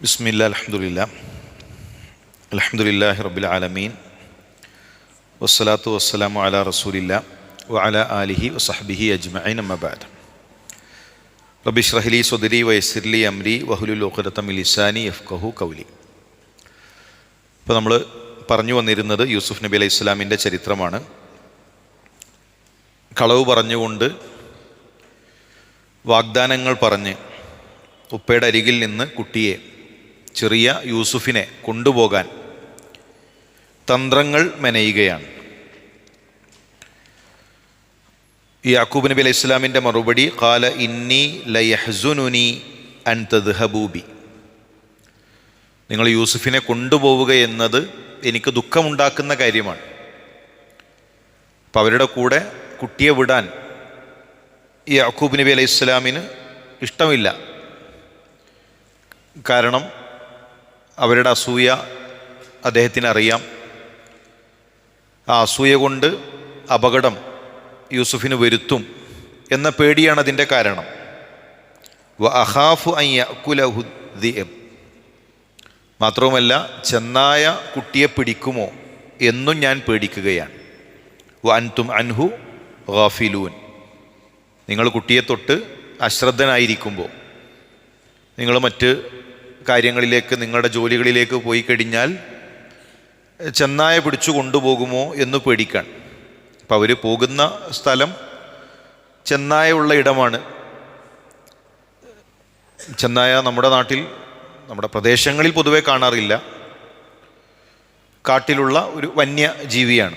ബിസ്മില്ല അലഹമുല്ല അലഹമുല്ലാഹി റബ്ബിൽ ആലമീൻ. വസ്സലാത്തു വസ്സലാമു അല റസൂലില്ല വല ആലിഹി വസഹബിഹി അജ്മഅൻ അമ്മബാദ് റബി ഷ്റഹ്ലി സുദരി വയസ്സിർലി അംരി വഹുലുൽ ഉഖ്ദത്തം ലിസാനി യഫ്ഖഹു കൗലി ഇപ്പോൾ നമ്മൾ പറഞ്ഞു വന്നിരുന്നത് യൂസുഫ് നബി അലൈഹി ഇസ്ലാമിന്റെ ചരിത്രമാണ്. കളവ് പറഞ്ഞുകൊണ്ട് വാഗ്ദാനങ്ങൾ പറഞ്ഞ് ഉപ്പയുടെ അരികിൽ നിന്ന് കുട്ടിയെ ചെറിയ യൂസുഫിനെ കൊണ്ടുപോകാൻ തന്ത്രങ്ങൾ മെനയുകയാണ്. യാക്കൂബ് നബി അലൈഹി ഇസ്ലാമിന്റെ മറുപടി കാല ഇന്നി ലയഹ്സുനുനി അൻ തദ്ഹബൂബി നിങ്ങൾ യൂസുഫിനെ കൊണ്ടുപോവുക എന്നത് എനിക്ക് ദുഃഖമുണ്ടാക്കുന്ന കാര്യമാണ്. അപ്പം അവരുടെ കൂടെ കുട്ടിയെ വിടാൻ യാക്കൂബ് നബി അലൈഹി ഇസ്ലാമിന് ഇഷ്ടമില്ല. കാരണം അവരുടെ അസൂയ അദ്ദേഹത്തിന് അറിയാം ആ അസൂയ കൊണ്ട് അപകടം യൂസുഫിന് വരുത്തും എന്ന പേടിയാണ് അതിന്റെ കാരണം. വ അഹാഫു അയ്യക്കുലഹുദ്ദിയം മാത്രവുമല്ല ചെന്നായ കുട്ടിയെ പിടിക്കുമോ എന്നും ഞാൻ പേടിക്കുകയാണ്. വ അൻതും അൻഹു ഗാഫിലൂൻ. നിങ്ങൾ കുട്ടിയെ തൊട്ട് അശ്രദ്ധനായിരിക്കുമ്പോൾ നിങ്ങൾ മറ്റ് കാര്യങ്ങളിലേക്ക് നിങ്ങളുടെ ജോലികളിലേക്ക് പോയി കഴിഞ്ഞാൽ ചെന്നായ പിടിച്ചു കൊണ്ടുപോകുമോ എന്ന് പേടിക്കാൻ. അപ്പോൾ അവർ പോകുന്ന സ്ഥലം ചെന്നായുള്ള ഇടമാണ്. ചെന്നായ നമ്മുടെ നാട്ടിൽ നമ്മുടെ പ്രദേശങ്ങളിൽ പൊതുവെ കാണാറില്ല. കാട്ടിലുള്ള ഒരു വന്യജീവിയാണ്.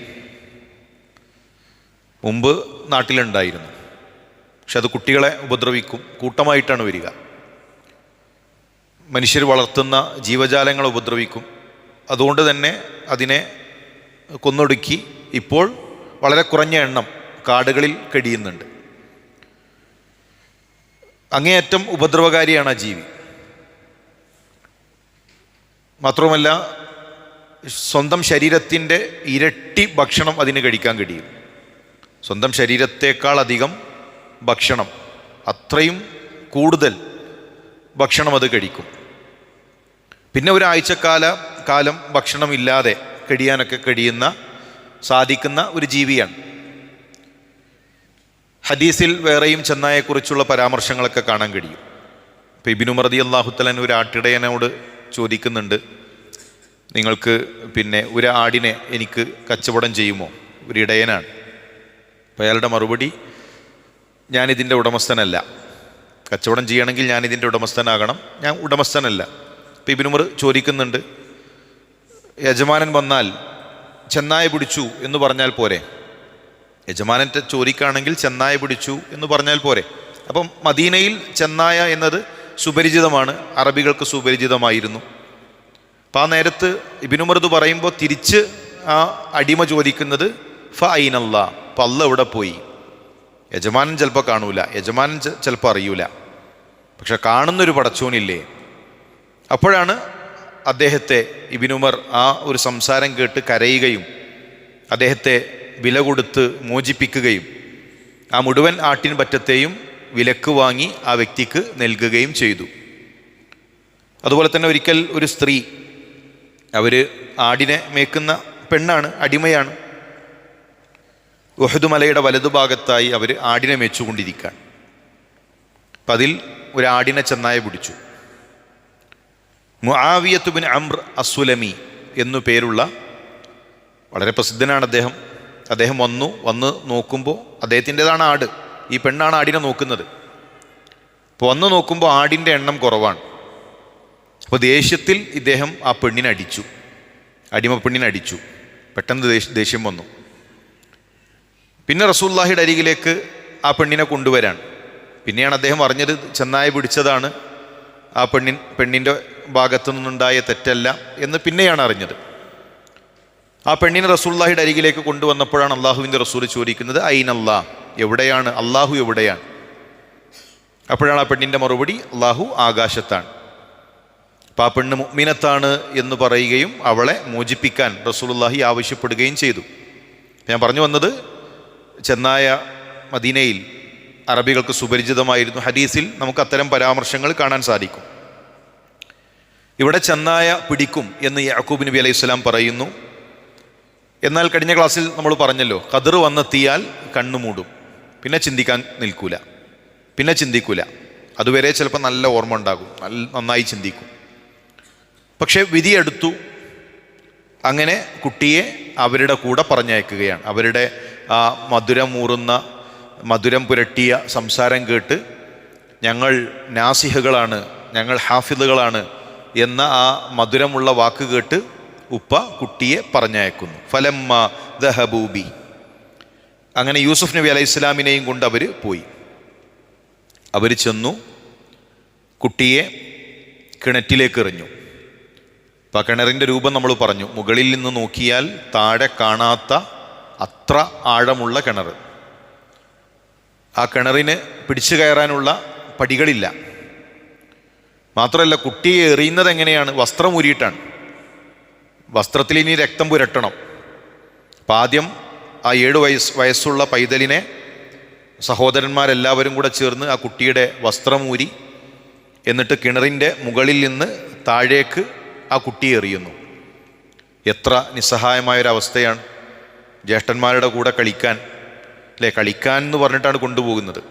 മുമ്പ് നാട്ടിലുണ്ടായിരുന്നു. പക്ഷെ അത് കുട്ടികളെ ഉപദ്രവിക്കും കൂട്ടമായിട്ടാണ് വരിക. മനുഷ്യർ വളർത്തുന്ന ജീവജാലങ്ങളെ ഉപദ്രവിക്കും. അതുകൊണ്ട് തന്നെ അതിനെ കൊന്നൊടുക്കി ഇപ്പോൾ വളരെ കുറഞ്ഞ എണ്ണം കാടുകളിൽ കഴിയുന്നുണ്ട് അങ്ങേയറ്റം ഉപദ്രവകാരിയാണ് ആ ജീവി. മാത്രവുമല്ല സ്വന്തം ശരീരത്തിന്റെ ഇരട്ടി ഭക്ഷണം അതിന് കഴിക്കാൻ കഴിയും. സ്വന്തം ശരീരത്തേക്കാൾ അധികം ഭക്ഷണം അത്രയും കൂടുതൽ ഭക്ഷണം അത് കഴിക്കും. പിന്നെ ഒരാഴ്ചക്കാല കാലം ഭക്ഷണമില്ലാതെ കഴിയാനൊക്കെ കഴിയുന്ന സാധിക്കുന്ന ഒരു ജീവിയാണ്. ഹദീസിൽ വേറെയും ചെന്നായെക്കുറിച്ചുള്ള പരാമർശങ്ങളൊക്കെ കാണാൻ കഴിയും. ഇപ്പം ഇബിനുമർദി അള്ളാഹുത്തലൻ ഒരു ആട്ടിടയനോട് ചോദിക്കുന്നുണ്ട് നിങ്ങൾക്ക് പിന്നെ ഒരു ആടിനെ എനിക്ക് കച്ചവടം ചെയ്യുമോ? ഒരു ഇടയനാണ്. അപ്പം അയാളുടെ മറുപടി ഞാനിതിന്റെ ഉടമസ്ഥനല്ല. കച്ചവടം ചെയ്യണമെങ്കിൽ ഞാനിതിന്റെ ഉടമസ്ഥനാകണം. ഞാൻ ഉടമസ്ഥനല്ല. ഇപ്പം ഇബിനുമർ ചോദിക്കുന്നുണ്ട് യജമാനൻ വന്നാൽ ചെന്നായ പിടിച്ചു എന്ന് പറഞ്ഞാൽ പോരെ? യജമാനന്റെ ചോദിക്കുകയാണെങ്കിൽ ചെന്നായ പിടിച്ചു എന്ന് പറഞ്ഞാൽ പോരെ. അപ്പം മദീനയിൽ ചെന്നായ എന്നത് സുപരിചിതമാണ് അറബികൾക്ക് സുപരിചിതമായിരുന്നു. അപ്പം ആ നേരത്ത് ഇബിനുമർദ് പറയുമ്പോൾ തിരിച്ച് ആ അടിമ ചോദിക്കുന്നത് ഫ ഐനല്ല പല്ല എവിടെ പോയി? യജമാനൻ ചിലപ്പോൾ കാണൂല യജമാനൻ ചിലപ്പോൾ അറിയൂല. പക്ഷെ കാണുന്നൊരു പടച്ചോനില്ലേ? അപ്പോഴാണ് അദ്ദേഹത്തെ ഇബിനുമർ ആ ഒരു സംസാരം കേട്ട് കരയുകയും അദ്ദേഹത്തെ വില കൊടുത്ത് മോചിപ്പിക്കുകയും ആ മുഴുവൻ ആട്ടിൻ പറ്റത്തെയും വിലക്ക് വാങ്ങി ആ വ്യക്തിക്ക് നൽകുകയും ചെയ്തു. അതുപോലെ തന്നെ ഒരിക്കൽ ഒരു സ്ത്രീ അവർ ആടിനെ മേക്കുന്ന പെണ്ണാണ് അടിമയാണ്. ഉഹദുമലയുടെ വലതുഭാഗത്തായി അവർ ആടിനെ മേച്ചുകൊണ്ടിരിക്കുകയാണ്. അപ്പം അതിൽ ഒരു ആടിനെ ചെന്നായ പിടിച്ചു. മുആവിയത്തുബിൻ അമർ അസുലമി എന്നു പേരുള്ള വളരെ പ്രസിദ്ധനാണ് അദ്ദേഹം. അദ്ദേഹം വന്നു വന്ന് നോക്കുമ്പോൾ അദ്ദേഹത്തിന്റെതാണ് ആട്. ഈ പെണ്ണാണ് ആടിനെ നോക്കുന്നത്. അപ്പോൾ വന്ന് നോക്കുമ്പോൾ ആടിന്റെ എണ്ണം കുറവാണ്. അപ്പോൾ ദേഷ്യത്തിൽ ഇദ്ദേഹം ആ പെണ്ണിനെ അടിച്ചു. അടിമ പെണ്ണിനെ അടിച്ചു. പെട്ടെന്ന് ദേഷ്യം വന്നു. പിന്നെ റസൂല്ലാഹിയുടെ അരികിലേക്ക് ആ പെണ്ണിനെ കൊണ്ടുവരാൻ പിന്നെയാണ് അദ്ദേഹം അറിഞ്ഞത് ചെന്നായ പിടിച്ചതാണ്. ആ പെണ്ണിൻ പെണ്ണിന്റെ ഭാഗത്തു നിന്നുണ്ടായ തെറ്റല്ല എന്ന് പിന്നെയാണ് അറിഞ്ഞത്. ആ പെണ്ണിനെ റസൂല്ലാഹിയുടെ അരികിലേക്ക് കൊണ്ടുവന്നപ്പോഴാണ് അള്ളാഹുവിന്റെ റസൂൽ ചോദിക്കുന്നത് അയിനല്ലാ? എവിടെയാണ്? അള്ളാഹു എവിടെയാണ്? അപ്പോഴാണ് ആ പെണ്ണിന്റെ മറുപടി അള്ളാഹു ആകാശത്താണ്. അപ്പം ആ പെണ്ണ് മുഗ്മിനത്താണ് എന്ന് പറയുകയും അവളെ മോചിപ്പിക്കാൻ റസൂലുല്ലാഹി ആവശ്യപ്പെടുകയും ചെയ്തു. ഞാൻ പറഞ്ഞു വന്നത് ചെന്നായ മദീനയിൽ അറബികൾക്ക് സുപരിചിതമായിരുന്നു ഹദീസിൽ നമുക്ക് അത്തരം പരാമർശങ്ങൾ കാണാൻ സാധിക്കും. ഇവിടെ ചെന്നായ പിടിക്കും എന്ന് യാക്കൂബ് നബി അലൈഹി സ്വലാം പറയുന്നു. എന്നാൽ കഴിഞ്ഞ ക്ലാസ്സിൽ നമ്മൾ പറഞ്ഞല്ലോ കതിർ വന്നെത്തിയാൽ കണ്ണു മൂടും. പിന്നെ ചിന്തിക്കാൻ നിൽക്കൂല. പിന്നെ ചിന്തിക്കൂല. അതുവരെ ചിലപ്പോൾ നല്ല ഓർമ്മ ഉണ്ടാകും. നല്ല നന്നായി ചിന്തിക്കും. പക്ഷേ വിധിയെടുത്തു അങ്ങനെ കുട്ടിയെ അവരുടെ കൂടെ പറഞ്ഞയക്കുകയാണ്. അവരുടെ ആ മധുരമൂറുന്ന മധുരം പുരട്ടിയ സംസാരം കേട്ട് ഞങ്ങൾ നാസിഹകളാണ് ഞങ്ങൾ ഹാഫിദുകളാണ് എന്ന ആ മധുരമുള്ള വാക്ക് കേട്ട് ഉപ്പ കുട്ടിയെ പറഞ്ഞയക്കുന്നു. ഫലമ്മ ദഹബൂബി അങ്ങനെ യൂസുഫ് നബി അലൈഹി ഇസ്ലാമിനെയും കൊണ്ട് അവർ പോയി. അവർ ചെന്നു കുട്ടിയെ കിണറ്റിലേക്ക് എറിഞ്ഞു. അപ്പം കിണറിന്റെ രൂപം നമ്മൾ പറഞ്ഞു. മുകളിൽ നിന്ന് നോക്കിയാൽ താഴെ കാണാത്ത അത്ര ആഴമുള്ള കിണർ ആ കിണറിന് പിടിച്ചു കയറാനുള്ള പടികളില്ല. മാത്രമല്ല കുട്ടിയെ എറിയുന്നത് എങ്ങനെയാണ്? വസ്ത്രം ഊരിയിട്ടാണ്. വസ്ത്രത്തിൽ ഇനി രക്തം പുരട്ടണം. അപ്പം ആദ്യം ആ ഏഴ് വയസ്സ് വയസ്സുള്ള പൈതലിനെ സഹോദരന്മാരെല്ലാവരും കൂടെ ചേർന്ന് ആ കുട്ടിയുടെ വസ്ത്രം ഊരി എന്നിട്ട് കിണറിന്റെ മുകളിൽ നിന്ന് താഴേക്ക് ആ കുട്ടിയെ എറിയുന്നു. എത്ര നിസ്സഹായമായൊരവസ്ഥയാണ്. ജ്യേഷ്ഠന്മാരുടെ കൂടെ കളിക്കാൻ അല്ലേ കളിക്കാൻ എന്ന് പറഞ്ഞിട്ടാണ് കൊണ്ടുപോകുന്നത്.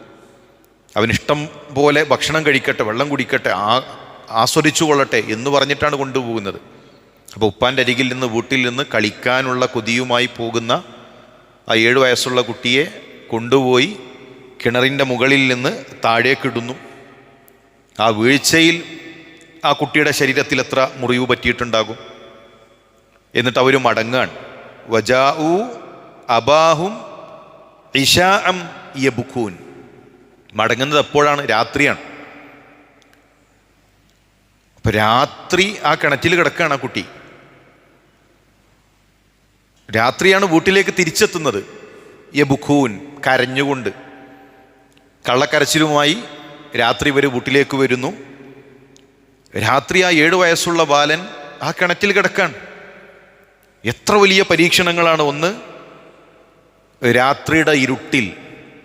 അവനിഷ്ടം പോലെ ഭക്ഷണം കഴിക്കട്ടെ വെള്ളം കുടിക്കട്ടെ ആ ആസ്വദിച്ചു കൊള്ളട്ടെ എന്ന് പറഞ്ഞിട്ടാണ് കൊണ്ടുപോകുന്നത്. അപ്പോൾ ഉപ്പാന്റെ അരികിൽ നിന്ന് വീട്ടിൽ നിന്ന് കളിക്കാനുള്ള കൊതിയുമായി പോകുന്ന ആ ഏഴു വയസ്സുള്ള കുട്ടിയെ കൊണ്ടുപോയി കിണറിന്റെ മുകളിൽ നിന്ന് താഴേക്കിടുന്നു ആ വീഴ്ചയിൽ ആ കുട്ടിയുടെ ശരീരത്തിൽ എത്ര മുറിവ് പറ്റിയിട്ടുണ്ടാകും? എന്നിട്ട് അവർ വജാ വജാഉ അബാഹും ഇഷാഅം യബുക്കൂൻ മടങ്ങുന്നത് എപ്പോഴാണ്? രാത്രിയാണ്. അപ്പൊ രാത്രി ആ കിണറ്റിൽ കിടക്കുകയാണ് ആ കുട്ടി. രാത്രിയാണ് വീട്ടിലേക്ക് തിരിച്ചെത്തുന്നത്. യബുഖൂൻ കരഞ്ഞുകൊണ്ട്. കള്ളക്കരച്ചിലുമായി രാത്രി ഇവർ വീട്ടിലേക്ക് വരുന്നു. രാത്രി ആ ഏഴു വയസ്സുള്ള ബാലൻ ആ കിണറ്റിൽ കിടക്കാൻ എത്ര വലിയ പരീക്ഷണങ്ങളാണ് ഒന്ന് രാത്രിയുടെ ഇരുട്ടിൽ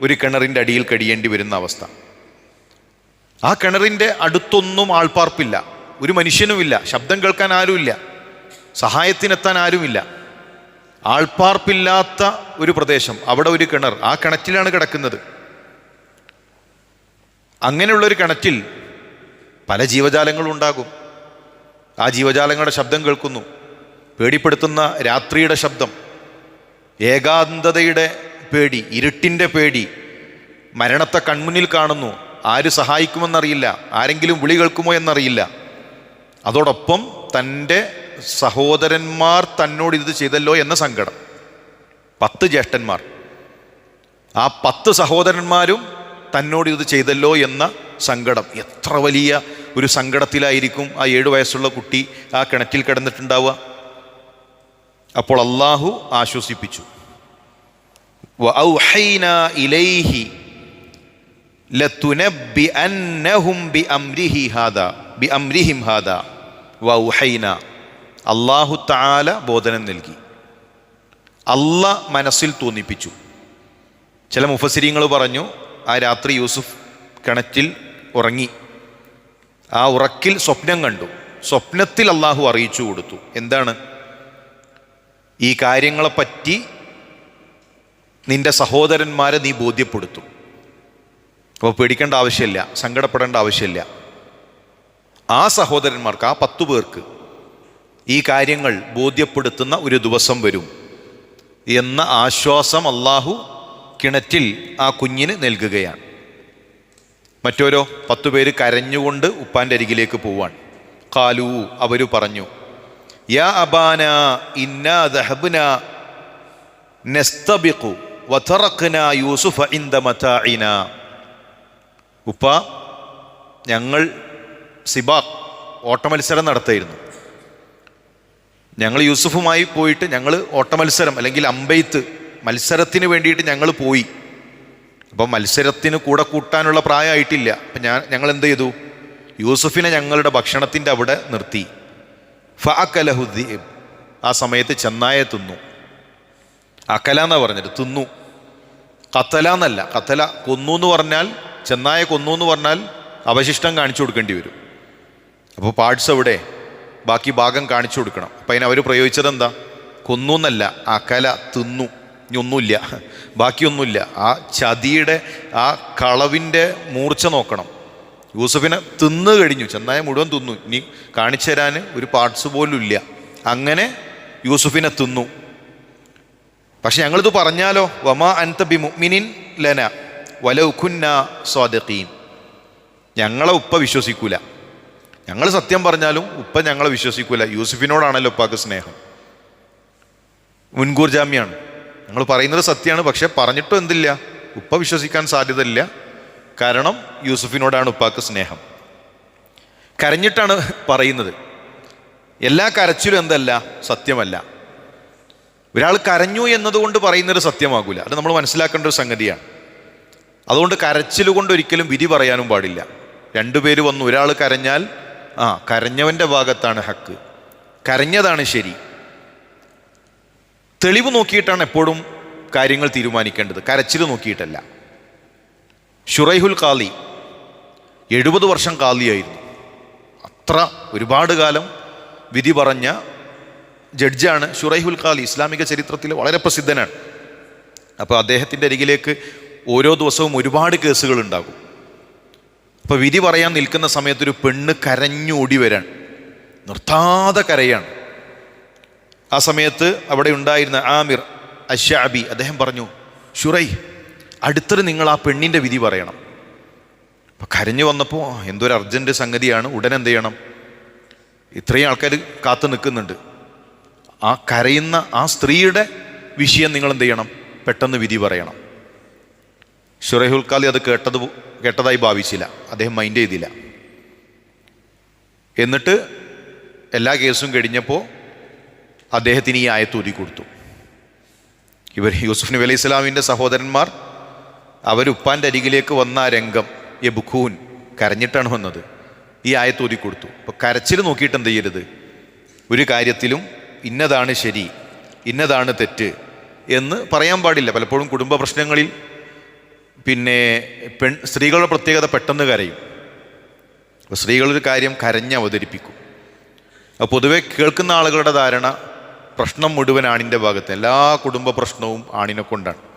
ഒരു കിണറിന്റെ അടിയിൽ കഴിയേണ്ടി വരുന്ന അവസ്ഥ. ആ കിണറിന്റെ അടുത്തൊന്നും ആൾപ്പാർപ്പില്ല. ഒരു മനുഷ്യനുമില്ല. ശബ്ദം കേൾക്കാൻ ആരുമില്ല. സഹായത്തിനെത്താൻ ആരുമില്ല. ആൾപ്പാർപ്പില്ലാത്ത ഒരു പ്രദേശം. അവിടെ ഒരു കിണർ. ആ കിണറ്റിലാണ് കിടക്കുന്നത്. അങ്ങനെയുള്ളൊരു കിണറ്റിൽ പല ജീവജാലങ്ങളും ഉണ്ടാകും. ആ ജീവജാലങ്ങളുടെ ശബ്ദം കേൾക്കുന്നു. പേടിപ്പെടുത്തുന്ന രാത്രിയുടെ ശബ്ദം. ഏകാന്തതയുടെ പേടി ഇരുട്ടിന്റെ പേടി. മരണത്തെ കൺമുന്നിൽ കാണുന്നു. ആര് സഹായിക്കുമെന്നറിയില്ല. ആരെങ്കിലും വിളി കേൾക്കുമോ എന്നറിയില്ല. അതോടൊപ്പം തന്റെ സഹോദരന്മാർ തന്നോട് ഇത് ചെയ്തല്ലോ എന്ന സങ്കടം. പത്ത് ജ്യേഷ്ഠന്മാർ. ആ പത്ത് സഹോദരന്മാരും തന്നോട് ഇത് ചെയ്തല്ലോ എന്ന സങ്കടം. എത്ര വലിയ ഒരു സങ്കടത്തിലായിരിക്കും ആ ഏഴു വയസ്സുള്ള കുട്ടി ആ കിണറ്റിൽ കിടന്നിട്ടുണ്ടാവുക. അപ്പോൾ അള്ളാഹു ആശ്വസിപ്പിച്ചു. ഇലൈഹി അന്നഹും അള്ളാഹു താല ബോധനം നൽകി. അല്ല മനസ്സിൽ തോന്നിപ്പിച്ചു. ചില മുഫസിരിങ്ങൾ പറഞ്ഞു ആ രാത്രി യൂസുഫ് കിണറ്റിൽ ഉറങ്ങി. ആ ഉറക്കിൽ സ്വപ്നം കണ്ടു. സ്വപ്നത്തിൽ അള്ളാഹു അറിയിച്ചു കൊടുത്തു. എന്താണ്? ഈ കാര്യങ്ങളെപ്പറ്റി നിന്റെ സഹോദരന്മാരെ നീ ബോധ്യപ്പെടുത്തും. അപ്പോൾ പേടിക്കേണ്ട ആവശ്യമില്ല സങ്കടപ്പെടേണ്ട ആവശ്യമില്ല. ആ സഹോദരന്മാർക്ക് ആ പത്തു പേർക്ക് ഈ കാര്യങ്ങൾ ബോധ്യപ്പെടുത്തുന്ന ഒരു ദിവസം വരും എന്ന ആശ്വാസം അള്ളാഹു കിണറ്റിൽ ആ കുഞ്ഞിന് നൽകുകയാണ്. മറ്റോരോ പത്തു പേര് കരഞ്ഞുകൊണ്ട് ഉപ്പാന്റെ അരികിലേക്ക് പോവാൻ കാലു അവർ പറഞ്ഞു യാ അബാന ഇന്നാ ദഹബ്ന നെസ്തബിഖു വതറഖ്ന യൂസുഫ ഇൻദ മതാഇന. ഉപ്പ ഞങ്ങൾ സിബാഖ് ഓട്ടമത്സരം നടത്തായിരുന്നു. ഞങ്ങൾ യൂസുഫുമായി പോയിട്ട് ഞങ്ങൾ ഓട്ടമത്സരം അല്ലെങ്കിൽ അമ്പെയ്ത്ത് മത്സരത്തിന് വേണ്ടിയിട്ട് ഞങ്ങൾ പോയി. അപ്പം മത്സരത്തിന് കൂടെ കൂട്ടാനുള്ള പ്രായമായിട്ടില്ല. അപ്പം ഞാൻ ഞങ്ങൾ എന്ത് ചെയ്തു? യൂസുഫിനെ ഞങ്ങളുടെ ഭക്ഷണത്തിന്റെ അവിടെ നിർത്തി. ഫഅക്കലഹുദ്ദീബ് ആ സമയത്ത് ചെന്നായ തിന്നു. അക്കല എന്നാ പറഞ്ഞത് തിന്നു. കത്തല എന്നല്ല കത്തല കൊന്നു എന്ന് പറഞ്ഞാൽ ചെന്നായ കൊന്നു എന്ന് പറഞ്ഞാൽ അവശിഷ്ടം കാണിച്ചു കൊടുക്കേണ്ടി വരും. അപ്പോൾ പാർട്സ് എവിടെ? ബാക്കി ഭാഗം കാണിച്ചു കൊടുക്കണം. അപ്പം അതിന് അവർ പ്രയോഗിച്ചത് എന്താ? കൊന്നു എന്നല്ല അകല തിന്നു. ഇനി ഒന്നുമില്ല. ബാക്കിയൊന്നുമില്ല. ആ ചതിയുടെ ആ കളവിന്റെ മൂർച്ച നോക്കണം. യൂസഫിനെ തിന്നു കഴിഞ്ഞു. ചെന്നായ മുഴുവൻ തിന്നു. ഇനി കാണിച്ചു തരാൻ ഒരു പാർട്സ് പോലും ഇല്ല. അങ്ങനെ യൂസുഫിനെ തിന്നു. പക്ഷെ ഞങ്ങളിത് പറഞ്ഞാലോ? വമ അൻത ബി മുഅ്മിനിൻ ലന വലൗഖുന്ന സ്വാദഖീൻ ഞങ്ങളെ ഉപ്പ വിശ്വസിക്കൂല. ഞങ്ങൾ സത്യം പറഞ്ഞാലും ഉപ്പ ഞങ്ങളെ വിശ്വസിക്കൂല. യൂസഫിനോടാണല്ലോ ഉപ്പാക്ക് സ്നേഹം. മുൻകൂർ ജാമ്യാണ്. ഞങ്ങൾ പറയുന്നത് സത്യമാണ് പക്ഷെ പറഞ്ഞിട്ടും എന്തില്ല? ഉപ്പ വിശ്വസിക്കാൻ സാധ്യതയില്ല. കാരണം യൂസുഫിനോടാണ് ഉപ്പാക്ക് സ്നേഹം. കരഞ്ഞിട്ടാണ് പറയുന്നത്. എല്ലാ കരച്ചിലും എന്തല്ല? സത്യമല്ല. ഒരാൾ കരഞ്ഞു എന്നതുകൊണ്ട് പറയുന്നത് സത്യമാകൂല. അത് നമ്മൾ മനസ്സിലാക്കേണ്ട ഒരു സംഗതിയാണ്. അതുകൊണ്ട് കരച്ചിലുകൊണ്ട് ഒരിക്കലും വിധി പറയാനും പാടില്ല. രണ്ടുപേര് വന്നു. ഒരാൾ കരഞ്ഞാൽ ആ കരഞ്ഞവന്റെ ഭാഗത്താണ് ഹക്ക്. കരഞ്ഞതാണ് ശരി. തെളിവ് നോക്കിയിട്ടാണ് എപ്പോഴും കാര്യങ്ങൾ തീരുമാനിക്കേണ്ടത്. കരച്ചിൽ നോക്കിയിട്ടല്ല. ഷുറൈഹുൽ കാലി എഴുപത് വർഷം കാലിയായിരുന്നു അത്ര ഒരുപാട് കാലം വിധി പറഞ്ഞ ജഡ്ജാണ് ഷുറൈഹുൽ കാലി ഇസ്ലാമിക ചരിത്രത്തിൽ വളരെ പ്രസിദ്ധനാണ്. അപ്പോൾ അദ്ദേഹത്തിന്റെ അരികിലേക്ക് ഓരോ ദിവസവും ഒരുപാട് കേസുകൾ ഉണ്ടാകും. അപ്പോൾ വിധി പറയാൻ നിൽക്കുന്ന സമയത്ത് ഒരു പെണ്ണ് കരഞ്ഞു ഓടി വരാൻ നിർത്താതെ കരയാണ്. ആ സമയത്ത് അവിടെ ഉണ്ടായിരുന്ന ആമിർ അഷാബി അദ്ദേഹം പറഞ്ഞു ഷുറൈ അടുത്തൊരു നിങ്ങൾ ആ പെണ്ണിന്റെ വിധി പറയണം. അപ്പൊ കരഞ്ഞു വന്നപ്പോൾ എന്തൊരു അർജന്റ് സംഗതിയാണ് ഉടൻ എന്ത് ചെയ്യണം? ഇത്രയും ആൾക്കാർ കാത്തു നിൽക്കുന്നുണ്ട്. ആ കരയുന്ന ആ സ്ത്രീയുടെ വിഷയം നിങ്ങൾ എന്ത് ചെയ്യണം? പെട്ടെന്ന് വിധി പറയണം. ഷുറൈഹുൽ ഖാലി അത് കേട്ടത് കേട്ടതായി ഭാവിച്ചില്ല. അദ്ദേഹം മൈൻഡ് ചെയ്തില്ല. എന്നിട്ട് എല്ലാ കേസും കഴിഞ്ഞപ്പോൾ അദ്ദേഹത്തിന് ഈ ആയത്ത് കൊടുത്തു ഇവർ യൂസുഫ് നബി അലൈഹി സ്വലാമിന്റെ സഹോദരന്മാർ അവരുപ്പാന്റെ അരികിലേക്ക് വന്ന ആ രംഗം യബുഖൂൻ കരഞ്ഞിട്ടാണ് വന്നത്. ഈ ആയത്ത് ഊതി കൊടുത്തു. അപ്പോൾ കരച്ചിൽ നോക്കിയിട്ട് എന്ത് ചെയ്യരുത്? ഒരു കാര്യത്തിലും ഇന്നതാണ് ശരി ഇന്നതാണ് തെറ്റ് എന്ന് പറയാൻ പാടില്ല. പലപ്പോഴും കുടുംബ പ്രശ്നങ്ങളിൽ പിന്നെ പെൺ സ്ത്രീകളുടെ പ്രത്യേകത പെട്ടെന്ന് കരയും. അപ്പോൾ സ്ത്രീകളൊരു കാര്യം കരഞ്ഞ് അവതരിപ്പിക്കും. അപ്പോൾ പൊതുവെ കേൾക്കുന്ന ആളുകളുടെ ധാരണ പ്രശ്നം മുഴുവൻ ആണിന്റെ ഭാഗത്ത് എല്ലാ കുടുംബ പ്രശ്നവും ആണിനെ കൊണ്ടാണ്.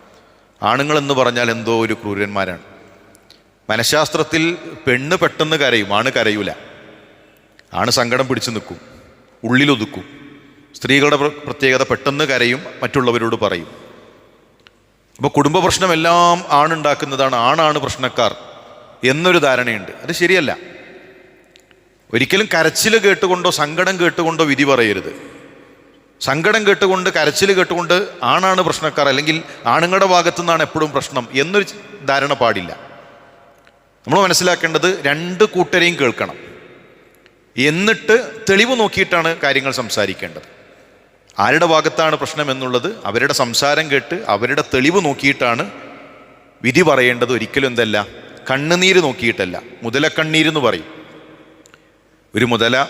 ആണുങ്ങൾ എന്ന് പറഞ്ഞാൽ എന്തോ ഒരു ക്രൂരന്മാരാണ്. മനഃശാസ്ത്രത്തിൽ പെണ്ണ് പെട്ടെന്ന് കരയും ആണ് കരയൂല. ആണ് സങ്കടം പിടിച്ചു നിൽക്കും ഉള്ളിലൊതുക്കും. സ്ത്രീകളുടെ പ്ര- പ്രത്യേകത പെട്ടെന്ന് കരയും മറ്റുള്ളവരോട് പറയും. അപ്പോൾ കുടുംബ പ്രശ്നമെല്ലാം ആണുണ്ടാക്കുന്നതാണ് ആണാണ് പ്രശ്നക്കാർ എന്നൊരു ധാരണയുണ്ട്. അത് ശരിയല്ല. ഒരിക്കലും കരച്ചിൽ കേട്ടുകൊണ്ടോ സങ്കടം കേട്ടുകൊണ്ടോ വിധി പറയരുത്. സങ്കടം കേട്ടുകൊണ്ട് കരച്ചിൽ കേട്ടുകൊണ്ട് ആണാണ് പ്രശ്നക്കാർ അല്ലെങ്കിൽ ആണുങ്ങളുടെ ഭാഗത്തു നിന്നാണ് എപ്പോഴും പ്രശ്നം എന്നൊരു ധാരണ പാടില്ല. നമ്മൾ മനസ്സിലാക്കേണ്ടത് രണ്ട് കൂട്ടരെയും കേൾക്കണം. എന്നിട്ട് തെളിവ് നോക്കിയിട്ടാണ് കാര്യങ്ങൾ സംസാരിക്കേണ്ടത്. ആരുടെ ഭാഗത്താണ് പ്രശ്നം എന്നുള്ളത് അവരുടെ സംസാരം കേട്ട് അവരുടെ തെളിവ് നോക്കിയിട്ടാണ് വിധി പറയേണ്ടത്. ഒരിക്കലും എന്തല്ല കണ്ണുനീര് നോക്കിയിട്ടല്ല മുതലക്കണ്ണീരെന്ന് പറയും. ഒരു മുതല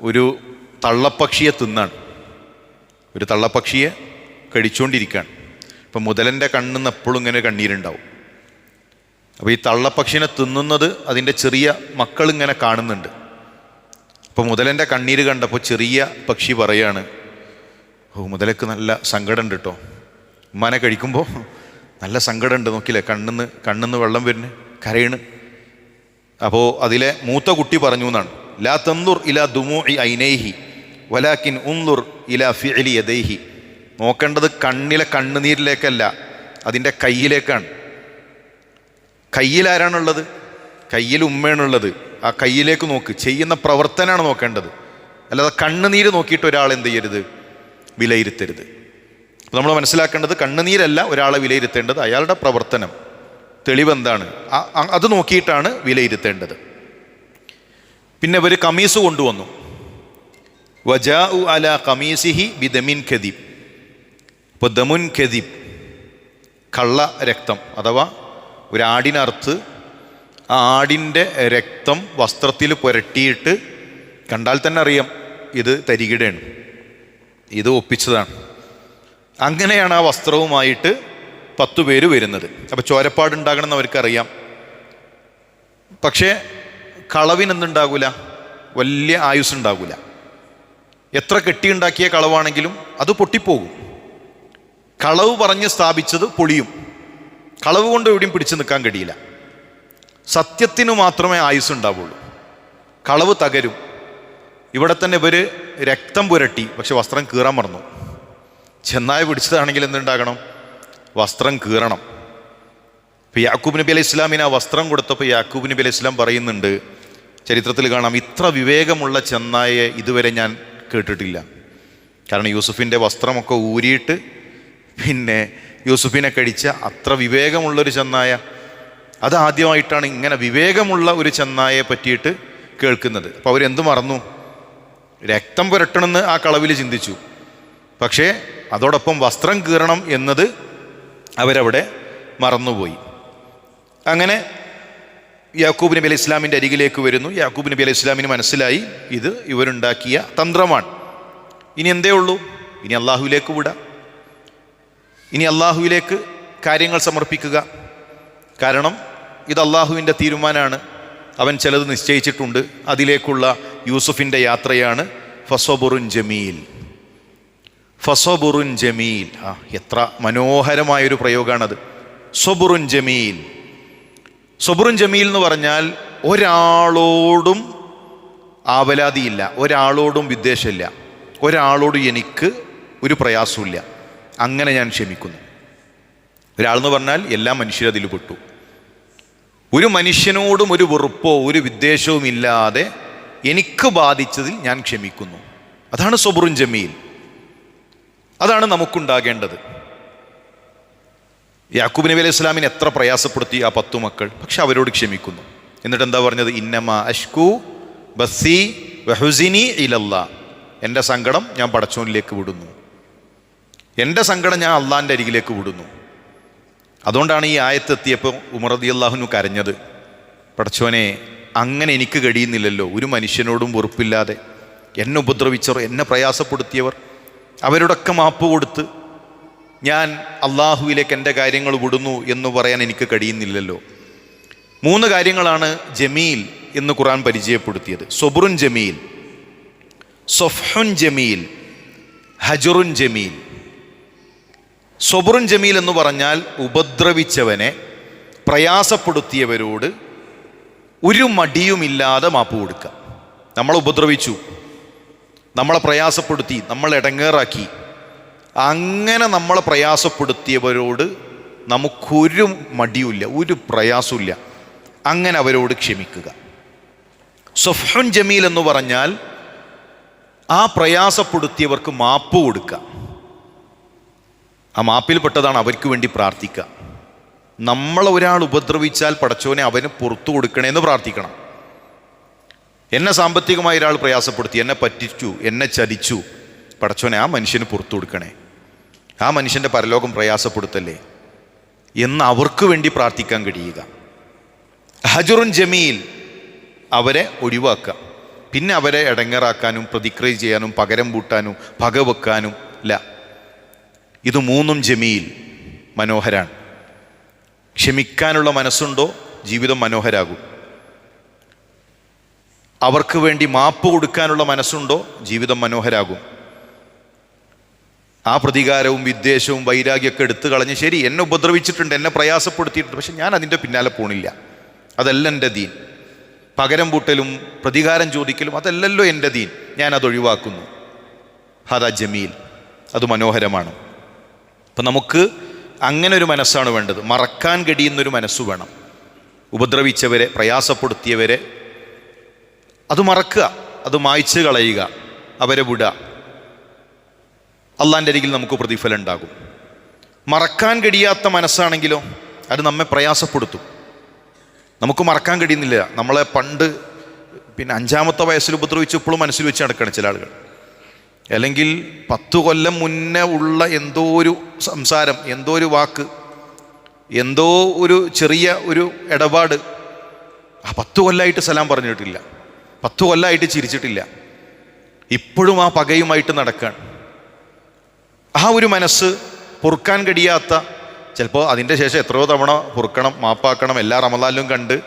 ഒരു തള്ളപ്പക്ഷിയെ തിന്നാണ്. ഒരു തള്ളപ്പക്ഷിയെ കടിച്ചുകൊണ്ടിരിക്കുകയാണ് ഇപ്പം മുതലന്റെ കണ്ണിന്ന് എപ്പോഴും ഇങ്ങനെ കണ്ണീരുണ്ടാവും. അപ്പോൾ ഈ തള്ളപ്പക്ഷിനെ തിന്നുന്നത് അതിന്റെ ചെറിയ മക്കളിങ്ങനെ കാണുന്നുണ്ട്. അപ്പോൾ മുതലന്റെ കണ്ണീര് കണ്ടപ്പോൾ ചെറിയ പക്ഷി പറയാണ് ഓ മുതലക്ക് നല്ല സങ്കടമുണ്ട് കേട്ടോ. ഉമ്മാനെ കഴിക്കുമ്പോൾ നല്ല സങ്കടമുണ്ട് നോക്കില്ലേ? കണ്ണിന്ന് കണ്ണിന്ന് വെള്ളം വരുന്നു കരയണ്. അപ്പോൾ അതിലെ മൂത്ത കുട്ടി പറഞ്ഞു എന്നാണ് ലാ തന്തുർ ഇല ദുമു ഐനൈഹി. വലാക്കിൻ ഉന്നുർ ഇല ഫിഅലി യദൈഹി. നോക്കേണ്ടത് കണ്ണിലെ കണ്ണുനീരിലേക്കല്ല അതിന്റെ കയ്യിലേക്കാണ്. കയ്യിൽ ആരാണുള്ളത് കയ്യിൽ ഉമ്മയാണുള്ളത്. ആ കയ്യിലേക്ക് നോക്ക്. ചെയ്യുന്ന പ്രവർത്തനമാണ് നോക്കേണ്ടത്. അല്ലാതെ കണ്ണുനീര് നോക്കിയിട്ട് ഒരാൾ എന്ത് ചെയ്യരുത്? വിലയിരുത്തരുത്. നമ്മൾ മനസ്സിലാക്കേണ്ടത് കണ്ണുനീരല്ല ഒരാളെ വിലയിരുത്തേണ്ടത് അയാളുടെ പ്രവർത്തനം. തെളിവെന്താണ് അത് നോക്കിയിട്ടാണ് വിലയിരുത്തേണ്ടത്. പിന്നെ ഇവർ കമീസ് കൊണ്ടുവന്നു. വജാ ഉ അല കമീസിഹി ബിദമിൻ ഖദീബ്. അപ്പോൾ ദമുൻ ഖദീബ് കള്ള രക്തം അഥവാ ഒരു ആടിനറുത്ത് ആ ആടിന്റെ രക്തം വസ്ത്രത്തിൽ പുരട്ടിയിട്ട് കണ്ടാൽ തന്നെ അറിയാം ഇത് തരികിടയാണ് ഇത് ഒപ്പിച്ചതാണ്. അങ്ങനെയാണ് ആ വസ്ത്രവുമായിട്ട് പത്തു പേര് വരുന്നത്. അപ്പോൾ ചോരപ്പാടുണ്ടാകണം എന്ന് അവർക്കറിയാം പക്ഷേ കളവിനെന്തുണ്ടാകില്ല വലിയ ആയുസ് ഉണ്ടാകില്ല എത്ര കെട്ടിയുണ്ടാക്കിയ കളവാണെങ്കിലും അത് പൊട്ടിപ്പോകും. കളവ് പറഞ്ഞ് സ്ഥാപിച്ചത് പൊളിയും. കളവ് കൊണ്ട് എവിടെയും പിടിച്ചു നിൽക്കാൻ കഴിയില്ല. സത്യത്തിന് മാത്രമേ ആയുസ് ഉണ്ടാവുള്ളൂ. കളവ് തകരും. ഇവിടെ തന്നെ ഇവർ രക്തം പുരട്ടി പക്ഷെ വസ്ത്രം കീറാൻ മറന്നു. ചെന്നായ പിടിച്ചതാണെങ്കിൽ എന്തുണ്ടാകണം? വസ്ത്രം കീറണം. ഇപ്പം യാക്കൂബ് നബി അലൈഹി ഇസ്ലാമിന് ആ വസ്ത്രം കൊടുത്തപ്പോൾ യാക്കൂബ് നബി അലൈഹി ഇസ്ലാം പറയുന്നുണ്ട് ചരിത്രത്തിൽ കാണാം ഇത്ര വിവേകമുള്ള ചെന്നായെ ഇതുവരെ ഞാൻ കേട്ടിട്ടില്ല. കാരണം യൂസുഫിന്റെ വസ്ത്രമൊക്കെ ഊരിയിട്ട് പിന്നെ യൂസുഫിനെ കഴിച്ച അത്ര വിവേകമുള്ളൊരു ചെന്നായ അതാദ്യമായിട്ടാണ് ഇങ്ങനെ വിവേകമുള്ള ഒരു ചെന്നായെ പറ്റിയിട്ട് കേൾക്കുന്നത്. അപ്പോൾ അവരെന്ത് മറന്നു? രക്തം പുരട്ടണമെന്ന് ആ കളവിൽ ചിന്തിച്ചു. പക്ഷേ അതോടൊപ്പം വസ്ത്രം കീറണം എന്നത് അവരവിടെ മറന്നുപോയി. അങ്ങനെ യാക്കൂബ് നബി അലൈഹി ഇസ്ലാമിന്റെ അരികിലേക്ക് വരുന്നു. യാക്കൂബ് നബി അലൈഹി ഇസ്ലാമിന് മനസ്സിലായി ഇത് ഇവരുണ്ടാക്കിയ തന്ത്രമാണ്. ഇനി എന്തേ ഉള്ളൂ? ഇനി അള്ളാഹുവിലേക്ക് വിടാം. ഇനി അള്ളാഹുവിലേക്ക് കാര്യങ്ങൾ സമർപ്പിക്കുക. കാരണം ഇത് അള്ളാഹുവിന്റെ തീരുമാനമാണ്. അവൻ ചിലത് നിശ്ചയിച്ചിട്ടുണ്ട്. അതിലേക്കുള്ള യൂസുഫിന്റെ യാത്രയാണ് ഫസോബുറുൻ ജമീൽ. ഫസോബുറുൻ ജമീൽ. ആ എത്ര മനോഹരമായൊരു പ്രയോഗമാണത് സൊബുറുൻ ജമീൽ. സൊബുറുൻ ജമീൽ എന്ന് പറഞ്ഞാൽ ഒരാളോടും ആവലാതിയില്ല ഒരാളോടും വിദ്വേഷമില്ല ഒരാളോടും എനിക്ക് ഒരു പ്രയാസമില്ല അങ്ങനെ ഞാൻ ക്ഷമിക്കുന്നു. ഒരാളെന്ന് പറഞ്ഞാൽ എല്ലാ മനുഷ്യരും അതിൽ പെട്ടു. ഒരു മനുഷ്യനോടും ഒരു വെറുപ്പോ ഒരു വിദ്വേഷവും ഇല്ലാതെ എനിക്ക് ബാധിച്ചതിൽ ഞാൻ ക്ഷമിക്കുന്നു. അതാണ് സൊബുറുൻ ജമീൽ. അതാണ് നമുക്കുണ്ടാകേണ്ടത്. യാക്കൂബ് നബി അലൈഹി ഇസ്ലാമിനെ എത്ര പ്രയാസപ്പെടുത്തി ആ പത്തു മക്കൾ. പക്ഷെ അവരോട് ക്ഷമിക്കുന്നു. എന്നിട്ട് എന്താ പറഞ്ഞത്? ഇന്നമ അഷ്കു ബസ്സി വഹുസിനി ഇലല്ല. എന്റെ സങ്കടം ഞാൻ പടച്ചോനിലേക്ക് വിടുന്നു. എന്റെ സങ്കടം ഞാൻ അള്ളാന്റെ അരികിലേക്ക് വിടുന്നു. അതുകൊണ്ടാണ് ഈ ആയത്തെത്തിയപ്പോൾ ഉമർ റതി അള്ളാഹുനു കരഞ്ഞത്. പടച്ചോനെ അങ്ങനെ എനിക്ക് കഴിയുന്നില്ലല്ലോ. ഒരു മനുഷ്യനോടും വെറുപ്പില്ലാതെ എന്നെ ഉപദ്രവിച്ചവർ എന്നെ പ്രയാസപ്പെടുത്തിയവർ അവരോടൊക്കെ മാപ്പ് കൊടുത്ത് ഞാൻ അള്ളാഹുവിലേക്ക് എന്റെ കാര്യങ്ങൾ വിടുന്നു എന്ന് പറയാൻ എനിക്ക് കഴിയുന്നില്ലല്ലോ. മൂന്ന് കാര്യങ്ങളാണ് ജമീൽ എന്ന് ഖുറാൻ പരിചയപ്പെടുത്തിയത്. സൊബുറുൻ ജമീൽ സൊഫുൻ ജമീൽ ഹജറുൻ ജമീൽ. സൊബുറുൻ ജമീൽ എന്ന് പറഞ്ഞാൽ ഉപദ്രവിച്ചവനെ പ്രയാസപ്പെടുത്തിയവരോട് ഒരു മടിയുമില്ലാതെ മാപ്പ് കൊടുക്കുക. നമ്മളെ ഉപദ്രവിച്ചു നമ്മളെ പ്രയാസപ്പെടുത്തി നമ്മളെ ഇടങ്ങേറാക്കി. അങ്ങനെ നമ്മളെ പ്രയാസപ്പെടുത്തിയവരോട് നമുക്കൊരു മടിയുമില്ല ഒരു പ്രയാസമില്ല അങ്ങനെ അവരോട് ക്ഷമിക്കുക. സൊഫുൻ ജമീൽ എന്ന് പറഞ്ഞാൽ ആ പ്രയാസപ്പെടുത്തിയവർക്ക് മാപ്പ് കൊടുക്കുക. ആ മാപ്പിൽപ്പെട്ടതാണ് അവർക്ക് വേണ്ടി പ്രാർത്ഥിക്കുക. നമ്മളെ ഒരാൾ ഉപദ്രവിച്ചാൽ പടച്ചോനെ അവന് പുറത്തു കൊടുക്കണേന്ന് പ്രാർത്ഥിക്കണം. എന്നെ സാമ്പത്തികമായി ഒരാൾ പ്രയാസപ്പെടുത്തി എന്നെ പറ്റിച്ചു എന്നെ ചതിച്ചു പടച്ചോനെ ആ മനുഷ്യന് പുറത്തു കൊടുക്കണേ. ആ മനുഷ്യന്റെ പരലോകം പ്രയാസപ്പെടുത്തല്ലേ? എന്ന് അവർക്ക് വേണ്ടി പ്രാർത്ഥിക്കാൻ കഴിയുക. ഹജുറുൻ ജമീൽ അവരെ ഒഴിവാക്കുക. പിന്നെ അവരെ ഇടങ്ങറാക്കാനും പ്രതിക്രിയ ചെയ്യാനും പകരം പൂട്ടാനും പകവെക്കാനും ഇല്ല ഇത് മൂന്നും ജമീൽ മനോഹരാണ്. ക്ഷമിക്കാനുള്ള മനസ്സുണ്ടോ? ജീവിതം മനോഹരാകും. അവർക്ക് വേണ്ടി മാപ്പ് കൊടുക്കാനുള്ള മനസ്സുണ്ടോ? ജീവിതം മനോഹരാകും. ആ പ്രതികാരവും വിദ്വേഷവും വൈരാഗ്യമൊക്കെ എടുത്തു കളഞ്ഞ് ശരി എന്നെ ഉപദ്രവിച്ചിട്ടുണ്ട് എന്നെ പ്രയാസപ്പെടുത്തിയിട്ടുണ്ട് പക്ഷെ ഞാൻ അതിന്റെ പിന്നാലെ പോണില്ല. അതല്ല എന്റെ ദീൻ. പകരം പൂട്ടലും പ്രതികാരം ചോദിക്കലും അതല്ലല്ലോ എന്റെ ദീൻ. ഞാൻ അത് ഒഴിവാക്കുന്നു. ഹദ ജമീൽ. അത് മനോഹരമാണ്. അപ്പം നമുക്ക് അങ്ങനെ ഒരു മനസ്സാണ് വേണ്ടത്. മറക്കാൻ കഴിയുന്നൊരു മനസ്സ് വേണം. ഉപദ്രവിച്ചവരെ പ്രയാസപ്പെടുത്തിയവരെ അത് മറക്കുക. അത് മായ്ച്ചു കളയുക. അവരെ വിടുക. അള്ളാന്റെ അരികിൽ നമുക്ക് പ്രതിഫലം ഉണ്ടാകും. മറക്കാൻ കഴിയാത്ത മനസ്സാണെങ്കിലോ അത് നമ്മെ പ്രയാസപ്പെടുത്തും. നമുക്ക് മറക്കാൻ കഴിയുന്നില്ല. നമ്മളെ പണ്ട് പിന്നെ അഞ്ചാമത്തെ വയസ്സിൽ ഉപദ്രവിച്ച് ഇപ്പോഴും മനസ്സിൽ വെച്ച് നടക്കണം ചില ആളുകൾ. അല്ലെങ്കിൽ പത്ത് കൊല്ലം മുന്നേ ഉള്ള എന്തോ ഒരു സംസാരം എന്തോ ഒരു വാക്ക് എന്തോ ഒരു ചെറിയ ഒരു ഇടപാട് ആ പത്ത് കൊല്ലമായിട്ട് സലാം പറഞ്ഞിട്ടില്ല. പത്ത് കൊല്ലമായിട്ട് ചിരിച്ചിട്ടില്ല. ഇപ്പോഴും ആ പകയുമായിട്ട് നടക്കുകയാണ് ആ ഒരു മനസ്സ് പൊറുക്കാൻ കഴിയാത്ത ചിലപ്പോൾ അതിന്റെ ശേഷം എത്രയോ തവണ പൊറുക്കണം മാപ്പാക്കണം എല്ലാ റമദാനിലും കണ്ട്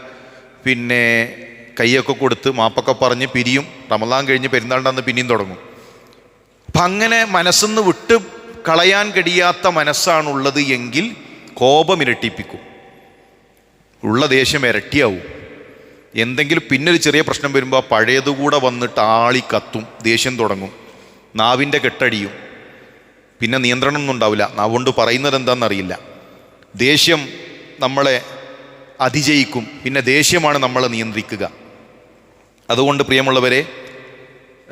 പിന്നെ കൈയൊക്കെ കൊടുത്ത് മാപ്പൊക്കെ പറഞ്ഞ് പിരിയും റമദാൻ കഴിഞ്ഞ് പെരുന്നാളിന്റെ പിന്നെയും തുടങ്ങും. അപ്പം അങ്ങനെ മനസ്സിന്ന് വിട്ട് കളയാൻ കഴിയാത്ത മനസ്സാണുള്ളത് എങ്കിൽ കോപം ഇരട്ടിപ്പിക്കും. ഉള്ള ദേഷ്യം ഇരട്ടിയാവും. എന്തെങ്കിലും പിന്നെ ഒരു ചെറിയ പ്രശ്നം വരുമ്പോൾ പഴയതുകൂടെ വന്നിട്ട് ആളി കത്തും ദേഷ്യം തുടങ്ങും. നാവിന്റെ കെട്ടടിയും. പിന്നെ നിയന്ത്രണം ഒന്നും ഉണ്ടാവില്ല. നാവുകൊണ്ട് പറയുന്നത് എന്താണെന്നറിയില്ല. ദേഷ്യം നമ്മളെ അതിജയിക്കും. പിന്നെ ദേഷ്യമാണ് നമ്മളെ നിയന്ത്രിക്കുക. അതുകൊണ്ട് പ്രിയമുള്ളവരെ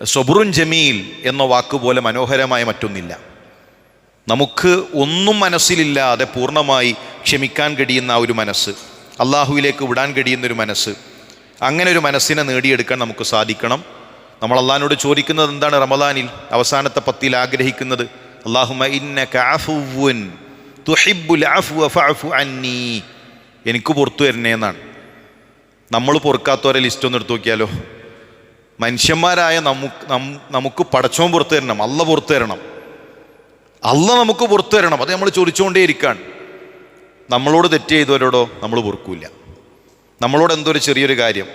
സൊബുറുൻ ജമീൽ എന്ന വാക്കുപോലെ മനോഹരമായ മറ്റൊന്നില്ല. നമുക്ക് ഒന്നും മനസ്സിലില്ലാതെ പൂർണമായി ക്ഷമിക്കാൻ കഴിയുന്ന ഒരു മനസ്സ് അള്ളാഹുവിലേക്ക് വിടാൻ കഴിയുന്ന ഒരു മനസ്സ് അങ്ങനെ ഒരു മനസ്സിനെ നേടിയെടുക്കാൻ നമുക്ക് സാധിക്കണം. നമ്മൾ അള്ളഹാനോട് ചോദിക്കുന്നത് എന്താണ് റമദാനിൽ അവസാനത്തെ പത്തിൽ ആഗ്രഹിക്കുന്നത്? അള്ളാഹുമ ഇന്ന കാഫുവൻ തുഹിബുൽ അന്നീ. എനിക്ക് പുറത്തു വരണേ എന്നാണ്. നമ്മൾ പൊറുക്കാത്തവരെ ലിസ്റ്റ് ഒന്ന് എടുത്തു നോക്കിയാലോ? മനുഷ്യന്മാരായ നമുക്ക് നമുക്ക് പടച്ചോൻ പുറത്തു തരണം അല്ല പുറത്തു തരണം അല്ല നമുക്ക് പുറത്തു തരണം അത് നമ്മൾ ചോദിച്ചുകൊണ്ടേയിരിക്കാൻ നമ്മളോട് തെറ്റ് ചെയ്തവരോടോ നമ്മൾ പൊറുക്കൂല നമ്മളോട് എന്തോ ഒരു ചെറിയൊരു കാര്യം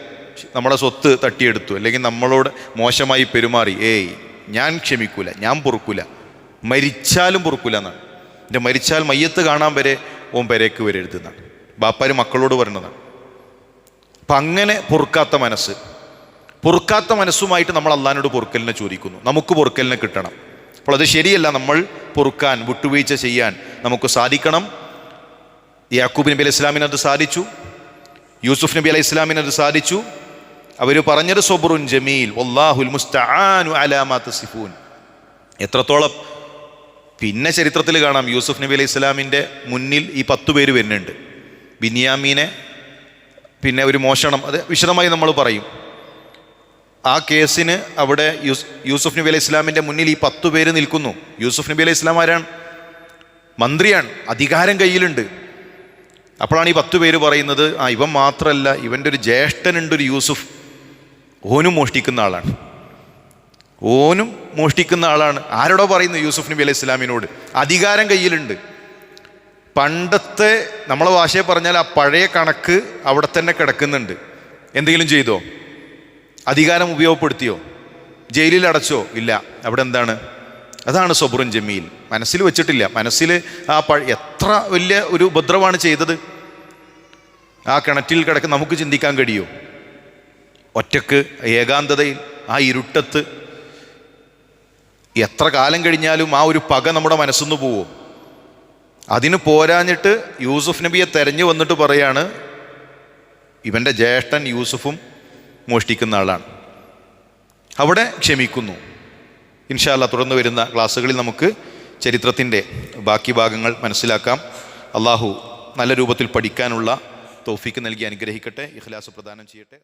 നമ്മുടെ സ്വത്ത് തട്ടിയെടുത്തു അല്ലെങ്കിൽ നമ്മളോട് മോശമായി പെരുമാറി ഏയ് ഞാൻ ക്ഷമിക്കൂല ഞാൻ പൊറുക്കൂല. മരിച്ചാലും പൊറുക്കൂല എന്നാണ്. എന്റെ മരിച്ചാൽ മയ്യത്ത് കാണാൻ വരെ ഓൻ പെരേക്ക് വരരുതെന്നാണ് ബാപ്പാര് മക്കളോട് പറയുന്നതാണ് അപ്പം അങ്ങനെ പൊറുക്കാത്ത മനസ്സ് പൊറുക്കാത്ത മനസ്സുമായിട്ട് നമ്മൾ അള്ളഹാനോട് പൊറുക്കലിനെ ചോദിക്കുന്നു. നമുക്ക് പൊറുക്കലിനെ കിട്ടണം. അപ്പോൾ അത് ശരിയല്ല. നമ്മൾ പൊറുക്കാൻ വിട്ടുവീഴ്ച ചെയ്യാൻ നമുക്ക് സാധിക്കണം. യാക്കൂബ് നബി അലൈഹി ഇസ്ലാമിന് അത് സാധിച്ചു. യൂസുഫ് നബി അലൈഹി ഇസ്ലാമിന് അത് സാധിച്ചു. അവർ പറഞ്ഞത് സൊബറുൻ ജമീൽ ഒല്ലാഹുൽ മുസ്തആനു അലാമാ തസിഫൂൻ എത്രത്തോളം പിന്നെ ചരിത്രത്തിൽ കാണാം. യൂസുഫ് നബി അലൈഹി ഇസ്ലാമിന്റെ മുന്നിൽ ഈ പത്ത് പേര് വരുന്നുണ്ട്. ബിനിയാമീനെ പിന്നെ ഒരു മോഷണം. അത് വിശദമായി നമ്മൾ പറയും. ആ കേസിന് അവിടെ യൂസ് യൂസുഫ് നബി അലൈഹി ഇസ്ലാമിന്റെ മുന്നിൽ ഈ പത്ത് പേര് നിൽക്കുന്നു. യൂസുഫ് നബി അലൈഹി ഇസ്ലാം ആരാണ്? മന്ത്രിയാണ്. അധികാരം കയ്യിലുണ്ട്. അപ്പോഴാണ് ഈ പത്ത് പേര് പറയുന്നത് ആ ഇവൻ മാത്രമല്ല ഇവന്റെ ഒരു ജ്യേഷ്ഠനുണ്ട് ഒരു യൂസുഫ്. ഓനും മോഷ്ടിക്കുന്ന ആളാണ്. ഓനും മോഷ്ടിക്കുന്ന ആളാണ്. ആരോടോ പറയുന്നു യൂസുഫ് നബി അലൈഹി ഇസ്ലാമിനോട് അധികാരം കയ്യിലുണ്ട്. പണ്ടത്തെ നമ്മളെ ഭാഷയെ പറഞ്ഞാൽ ആ പഴയ കണക്ക് അവിടെ തന്നെ കിടക്കുന്നുണ്ട്. എന്തെങ്കിലും ചെയ്തോ? അധികാരം ഉപയോഗപ്പെടുത്തിയോ? ജയിലിൽ അടച്ചോ? ഇല്ല. അവിടെ എന്താണ്? അതാണ് സൊബറുൻ ജമീൽ. മനസ്സിൽ വെച്ചിട്ടില്ല. മനസ്സിൽ ആ പഴ എത്ര വലിയ ഒരു ഉപദ്രവമാണ് ചെയ്തത്. ആ കിണറ്റിൽ കിടക്ക് നമുക്ക് ചിന്തിക്കാൻ കഴിയുമോ ഒറ്റയ്ക്ക് ഏകാന്തതയിൽ ആ ഇരുട്ടത്ത് എത്ര കാലം കഴിഞ്ഞാലും ആ ഒരു പക നമ്മുടെ മനസ്സിന്ന് പോവും. അതിന് പോരാഞ്ഞിട്ട് യൂസുഫ് നബിയെ തെരഞ്ഞു വന്നിട്ട് പറയാണ് ഇവന്റെ ജ്യേഷ്ഠൻ യൂസുഫും മോഷ്ടിക്കുന്ന ആളാണ്. അവിടെ ക്ഷമിക്കുന്നു. ഇൻഷാല്ല തുടർന്ന് വരുന്ന ക്ലാസ്സുകളിൽ നമുക്ക് ചരിത്രത്തിന്റെ ബാക്കി ഭാഗങ്ങൾ മനസ്സിലാക്കാം. അള്ളാഹു നല്ല രൂപത്തിൽ പഠിക്കാനുള്ള തോഫിക്ക് നൽകി അനുഗ്രഹിക്കട്ടെ. ഇഖ്ലാസ് പ്രദാനം ചെയ്യട്ടെ.